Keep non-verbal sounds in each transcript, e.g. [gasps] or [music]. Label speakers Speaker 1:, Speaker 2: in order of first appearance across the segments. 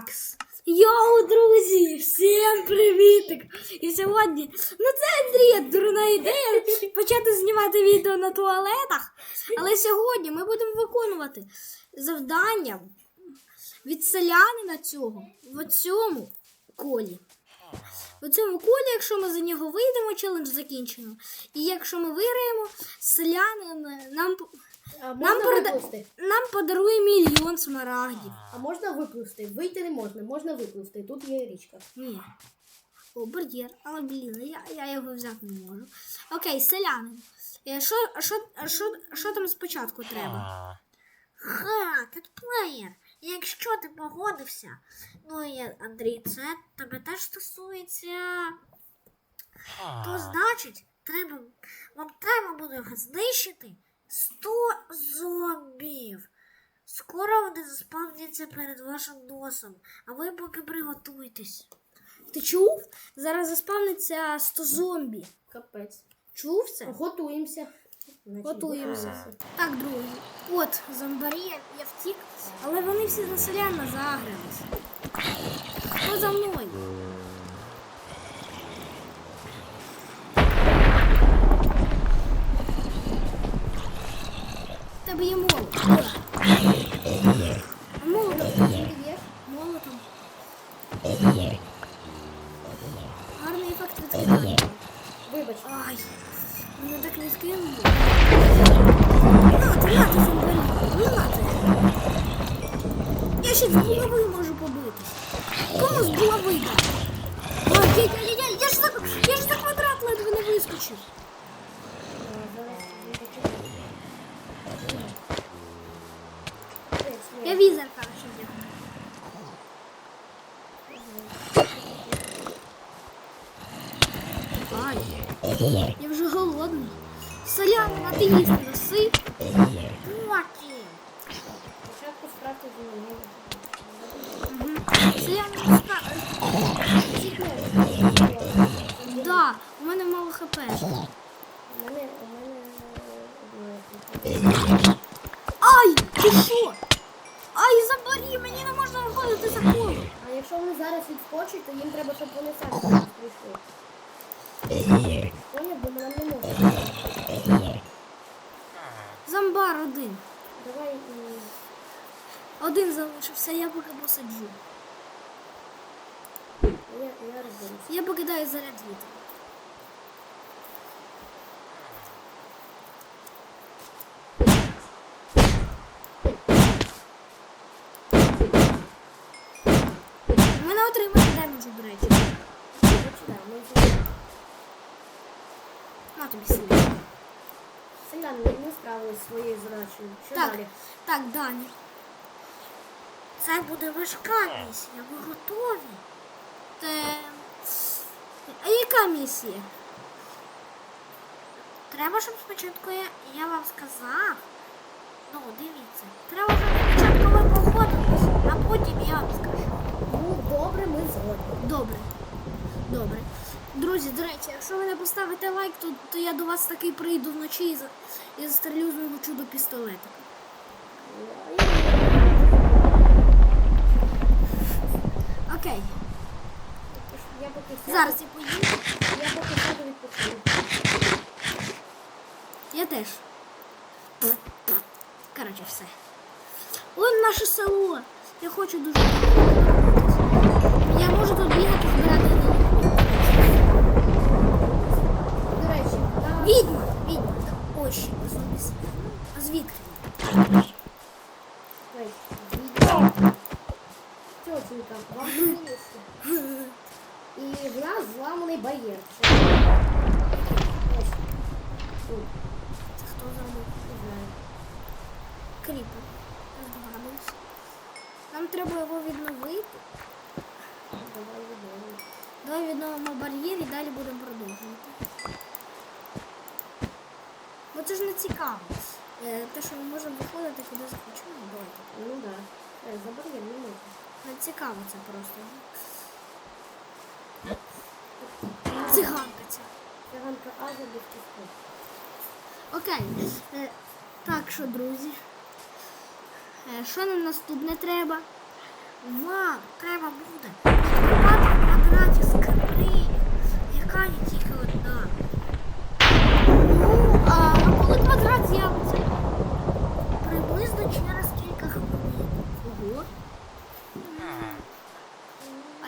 Speaker 1: Такс. Йоу, друзі! Всім привітик! І сьогодні, ну це Андрія дурна ідея почати знімати відео на туалетах. Але сьогодні ми будемо виконувати завдання від селянина цього в цьому колі. В цьому колі, якщо ми за нього вийдемо, челендж закінчено. І якщо ми виграємо, селянин нам,
Speaker 2: А
Speaker 1: нам,
Speaker 2: можна виплисти?
Speaker 1: нам подарує мільйон смарагдів.
Speaker 2: А можна виплисти? Вийти не можна, можна виплисти. Тут є річка.
Speaker 1: Ні. О, бар'єр, але блін, я, я його взяти не можу. Окей, селянин. Е, Що, що, що, що там спочатку треба? Ха, катплеєр. Якщо ти погодився, ну і Андрій, це тебе теж стосується, то значить, треба, вам треба буде знищити 100 зомбів. Скоро вони заспавняться перед вашим носом, а ви поки приготуйтесь. Ти чув? Зараз заспавниться 100 зомбі.
Speaker 2: Капець.
Speaker 1: Чув це?
Speaker 2: Готуємося.
Speaker 1: Готуємося. Так, друзі. От зомбарі, я втік, але вони всі на селяна загрились. Хто за мною? В Тебе є молот. Молотом.
Speaker 2: Зомбі є?
Speaker 1: Молотом. Гарний ефект відкидання.
Speaker 2: Вибач.
Speaker 1: Ай, мене так не скинули. Нати, нати, зомбарі, нати. Я ще з голови можу побитись. Кому з голови дати? Ой, я, я, я, я, я, ж за, я ж за квадрат ледве не вискочив. Я візер, короче, вдягну. Ай, я вже голодний. Солянина, ти їсти носи. Потім.
Speaker 2: Спочатку справді зі мною.
Speaker 1: Селянина. Да, у мене мало хп.
Speaker 2: У мене, у мене.
Speaker 1: Ай, ти що?
Speaker 2: Якщо вони зараз відскочать, то їм треба, щоб вони самі прийшли. Поняв, бо нам не можна.
Speaker 1: Зомбар один.
Speaker 2: Давай. м,
Speaker 1: Один залишився, я поки посаджу.
Speaker 2: Я, я розберуся.
Speaker 1: Я покидаю заряд вітру. У мене отримати демеджу, до речі.
Speaker 2: Почитай, ми вже
Speaker 1: На тобі сильно.
Speaker 2: селяни не справилися зі своєю задачею. Що
Speaker 1: Так,
Speaker 2: далі?
Speaker 1: так, Дані. Це буде важка місія. Ви готові? Те... А яка місія? Треба, щоб спочатку я, я вам сказав. Ну, дивіться. Треба, щоб спочатку ви погодились, а потім я вам скажу.
Speaker 2: Ну, добре, ми згодні.
Speaker 1: Добре. Добре. Друзі, до речі, якщо ви не поставите лайк, то, то я до вас таки прийду вночі і, і застрелю з мого чудо пістолета. Окей.
Speaker 2: Я поки сяду,
Speaker 1: Зараз я поїду.
Speaker 2: я поки сяду відпочину.
Speaker 1: Я теж. Коротше, все. Вон наше село. Я хочу дуже. Я можу тут бігати збирати.
Speaker 2: До речі, та...
Speaker 1: Відьма! Відьма! Та Ось ще зомбіс. А звідки?
Speaker 2: Ой, відео. Вам принесли. І в нас зламаний бар'єр. Це-.
Speaker 1: Хто
Speaker 2: не знаю.
Speaker 1: Кріпер. Здогадуюсь. Нам треба його відновити.
Speaker 2: Давай відновимо.
Speaker 1: Давай відновимо бар'єр і далі будемо продовжувати. Бо це ж не цікаво. Е, Те, що ми можемо виходити куди захочемо, давайте.
Speaker 2: Ну да. Е, За бар'єр не можна.
Speaker 1: Ну, цікаво це просто. Циганка ця.
Speaker 2: Циганка А забив кістку.
Speaker 1: Окей. Е, так що, друзі. Е, що нам наступне треба? Вам треба буде відкривати в квадраті скриню, яка є тільки одна. Ну, а коли квадрат з'явиться? Приблизно через кілька хвилин. Ого а-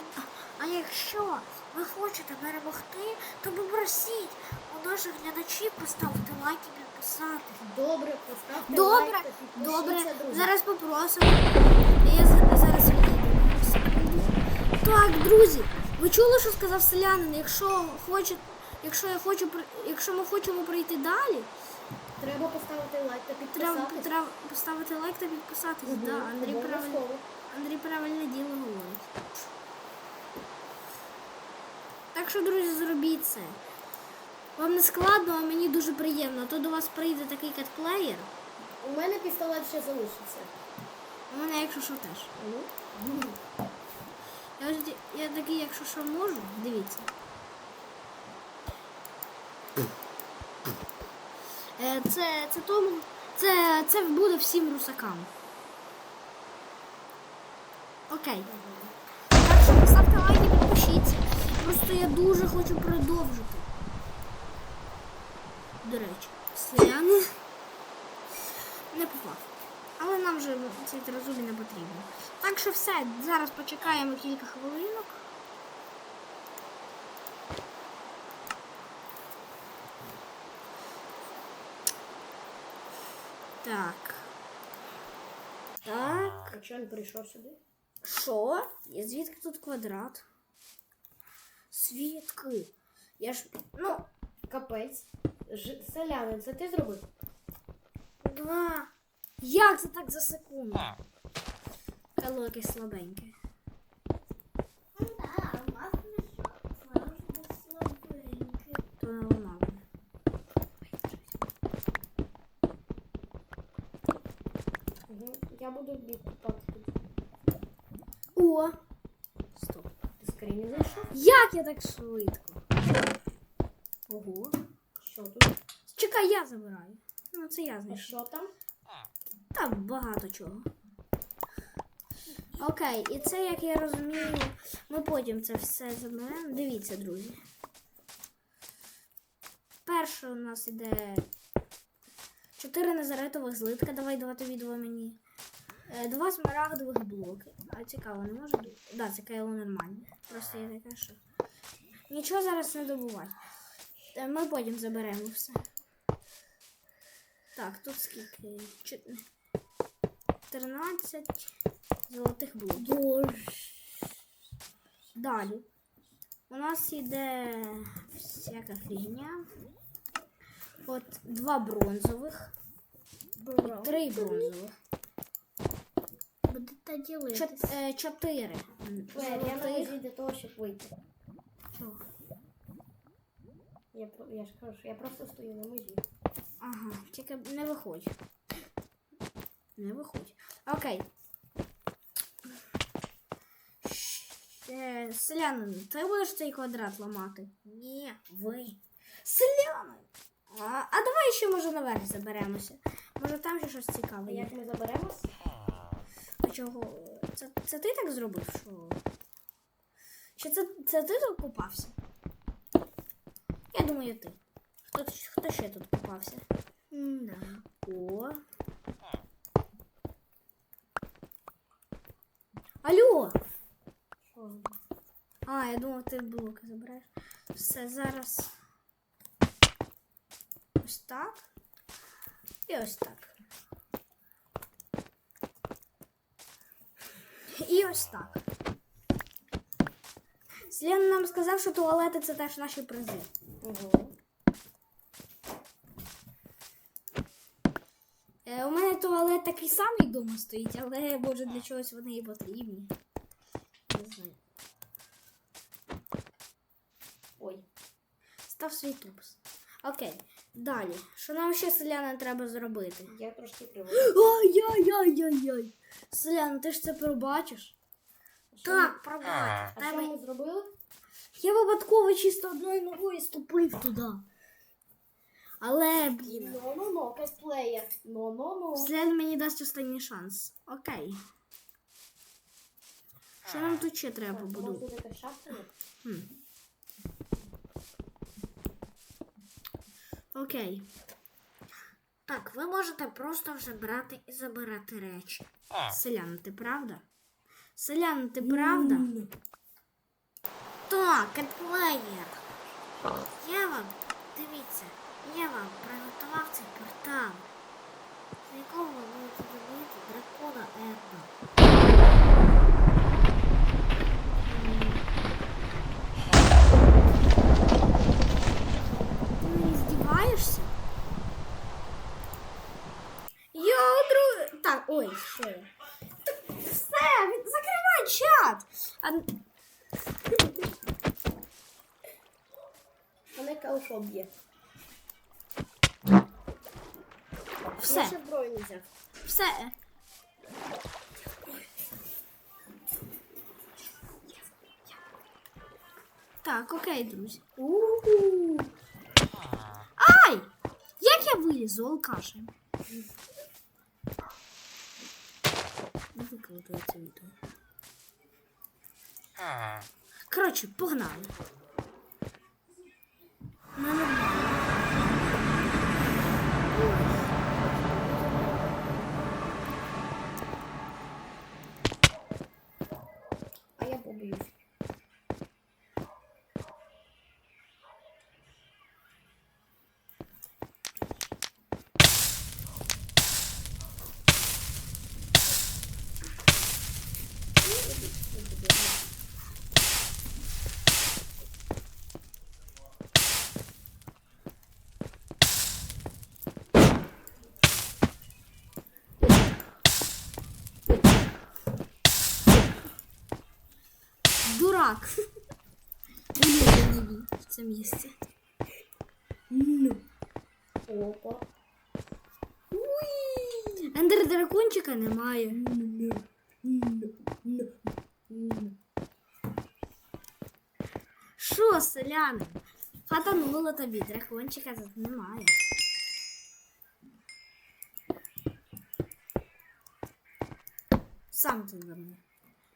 Speaker 1: а якщо ви хочете перемогти, то попросіть у наших глядачів поставити лайк і підписатись.
Speaker 2: Добре, поставте
Speaker 1: Добре,
Speaker 2: лайк та
Speaker 1: добре.
Speaker 2: друзі.
Speaker 1: Зараз попросимо. Я зараз. Так, друзі, ви чули, що сказав селянин? Якщо хоче, якщо я хочу, якщо ми хочемо пройти далі,
Speaker 2: Треба поставити лайк та
Speaker 1: треба,
Speaker 2: підписатися.
Speaker 1: треба поставити лайк та підписатись.
Speaker 2: Мгм,
Speaker 1: Да, Андрій правильно. Андрій правильне діло говорить. Так що, друзі, зробіть це. Вам не складно, а мені дуже приємно. То до вас прийде такий катплеєр.
Speaker 2: У мене пістолет ще залишився.
Speaker 1: У мене, якщо що, теж.
Speaker 2: Ну,
Speaker 1: Я, ось я такий, якщо що можу, дивіться. Е, Це, це тому. Це, це буде всім русакам. Окей. Так що ставте лайк і підпишіться. Просто я дуже хочу продовжити. До речі, селяни не попав. Але нам вже цей тризубі не потрібно. Так що все, зараз почекаємо кілька хвилинок. Так. Так.
Speaker 2: а чого він прийшов сюди?
Speaker 1: Що? І звідки тут квадрат? Звідки? Я ж. Ну,
Speaker 2: Капець. Ж... Селянин, це ти зробив?
Speaker 1: два. Як це так за секунду? Кало якесь слабеньке. То не.
Speaker 2: Угу. Я буду бік купати тут.
Speaker 1: О! Стоп.
Speaker 2: Ти скрині знайшов?
Speaker 1: Як я так швидко? Ого.
Speaker 2: Що тут?
Speaker 1: Чекай, я забираю. Ну, це я
Speaker 2: А
Speaker 1: знайшов.
Speaker 2: що там?
Speaker 1: Там багато чого. Окей, і це, як я розумію, ми потім це все заберемо. Дивіться, друзі. Перше у нас іде 4 назаретових злитка. Давай два тобі два мені. Е, Два смарагдових блоки. А цікаво, не може бути? Да, це кайло нормальне. Просто я така, що. Нічого зараз не добувай. Е, Ми потім заберемо все. Так, тут скільки? 13 золотих блоків. Далі. У нас іде всяка фігня. От два бронзових. І три бронзових.
Speaker 2: Будете ділити.
Speaker 1: Чот- е, Чотири.
Speaker 2: Я на
Speaker 1: Золотих.
Speaker 2: для того, щоб вийти.
Speaker 1: Чого?
Speaker 2: Я, я ж кажу, я просто стою на межі.
Speaker 1: Ага, тільки не виходь. Не виходь. Окей. Селянин, ти будеш цей квадрат ламати? Ні, ви. Селянин! А, а давай ще може наверх заберемося. Може там ще щось цікаве
Speaker 2: як ми заберемось?
Speaker 1: Чого? Це, це ти так зробив? Що? Чи це, це ти тут купався? Я думаю, ти. Хто, хто ще тут купався? Да. О. Алло! А, я думав, ти блоки забираєш. Все, зараз. Ось так. І ось так. І ось так. Слен нам сказав, що туалети це теж наші призи.
Speaker 2: Угу.
Speaker 1: Е, у мене туалет такий самий вдома стоїть, але може для чогось вони і потрібні. Не знаю.
Speaker 2: Ой.
Speaker 1: Став свій тупс. Окей, далі. Що нам ще селянин треба зробити?
Speaker 2: Я трошки криво. [gasps]
Speaker 1: Ай-яй-яй-яй-яй. Селян, ти ж це пробачиш? Так,
Speaker 2: ми-
Speaker 1: пробач.
Speaker 2: А що ми зробили?
Speaker 1: Я випадково чисто одною ногою ступив туди. Але, блін.
Speaker 2: Ну-ну-ну, косплеєр. Ну-ну-ну.
Speaker 1: Селян мені дасть останній шанс. Окей. Що нам тут ще треба побудувати? Хм. Окей. Так, ви можете просто вже брати і забирати речі. Селян, ти правда? Селян, ти правда? Так, катплеєр. Я вам, дивіться, я вам приготував цей портал, з якого ви будете дракона Енда. Ти не здіваєшся? Я друг... Так, ой, що я? Все, закривай чат. А...
Speaker 2: Мене калшо б'є.
Speaker 1: Все,
Speaker 2: Я ще зброю не взяв.
Speaker 1: все. Так, окей, друзі.
Speaker 2: У-у-у.
Speaker 1: Я вилізу, алкашем? Не викладаю це відео. Коротше, погнали. Ну, нормально.
Speaker 2: А я побоюсь.
Speaker 1: Вилізли нові в це місце.
Speaker 2: Опа.
Speaker 1: Ендер дракончика немає. Що, селяни? Фатануло тобі, дракончика тут немає. Сам ти воно.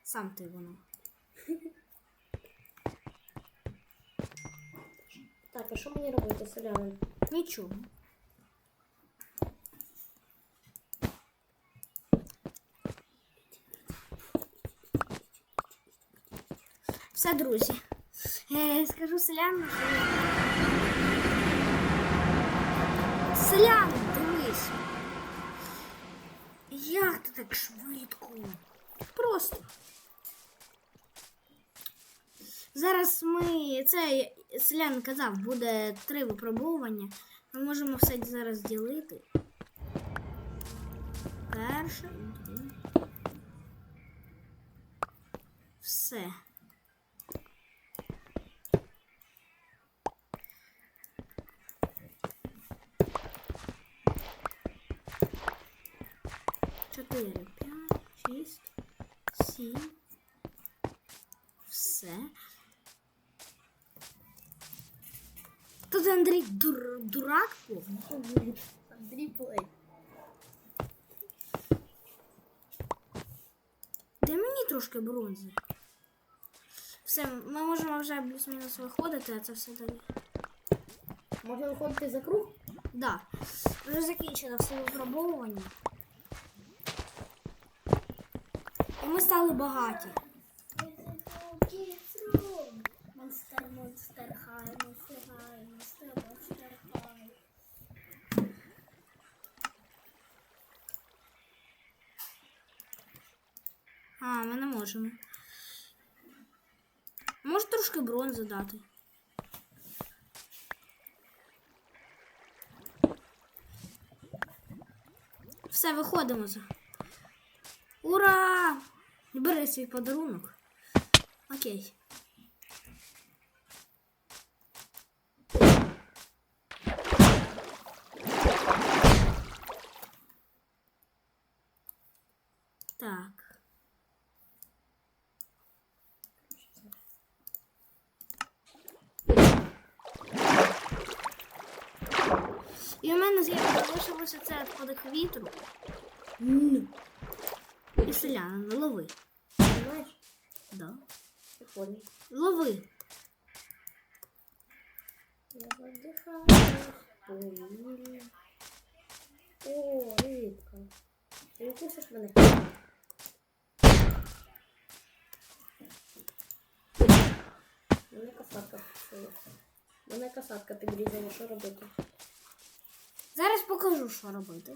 Speaker 1: Сам ти воно.
Speaker 2: Так, а що мені робити, селянин?
Speaker 1: Нічого. Все, друзі. Е, скажу селянам, що... Селяни, дивись. Як ти так швидко? Просто. Зараз ми, це селян казав, буде три випробування. Ми можемо все зараз ділити. Перше. Все. Чотири, п'ять, шість, сім. Андрій дур, дурак.
Speaker 2: Андрій плей.
Speaker 1: Дай мені трошки бронзи. Все, ми можемо вже плюс-мінус виходити, а це все далі.
Speaker 2: Можна виходити за круг?
Speaker 1: Да. Вже закінчено все випробовування. І ми стали багаті.
Speaker 2: Монстер, монстер, хай, хай, монстер,
Speaker 1: А, ми не можемо. Може трошки бронзи дати. Все, виходимо. за- Ура! Бери свій подарунок. Окей. вітру. Ну. І селянин, лови.
Speaker 2: Знаєш?
Speaker 1: Да.
Speaker 2: Прикольно.
Speaker 1: Лови.
Speaker 2: Я подихаю. О, рибка. Ти не кусиш мене? Мене касатка вкусила. Мене касатка ти грізала, що робити?
Speaker 1: Зараз покажу, що робити.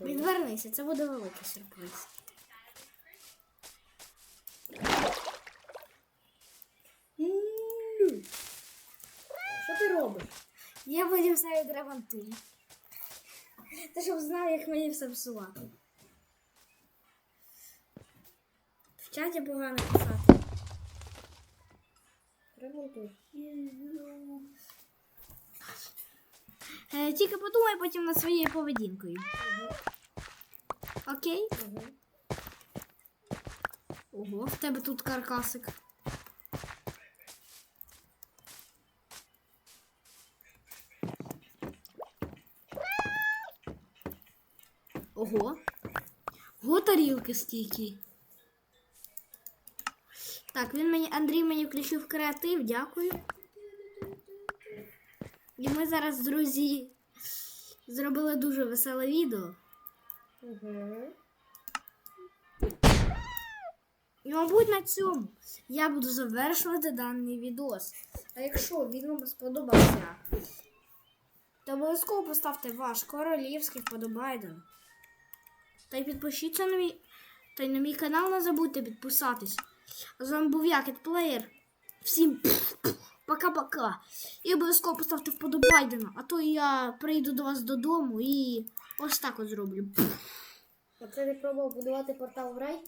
Speaker 1: Відвернися, це буде великий сюрприз.
Speaker 2: Що ти робиш?
Speaker 1: Я потім все відремонтую. Ти щоб знав, як мені все псувати. В чаті погано писати.
Speaker 2: Ремонтуй.
Speaker 1: Е, тільки подумай потім над своєю поведінкою. Окей? Ого, в тебе тут каркасик. Ого. Ого, тарілки стільки. Так, він мені, Андрій мені включив креатив, дякую. І ми зараз, друзі, зробили дуже веселе відео.
Speaker 2: Угу.
Speaker 1: І, мабуть, на цьому я буду завершувати даний відос. А якщо він вам сподобався, то обов'язково поставте ваш королівський вподобайден. Та й підпишіться на мій, та й на мій канал не забудьте підписатись. А з вами був я, Плеєр. Всім пока-пока. І обов'язково поставте вподобайдена, а то я прийду до вас додому і ось так от зроблю.
Speaker 2: А це не пробував будувати портал в рай?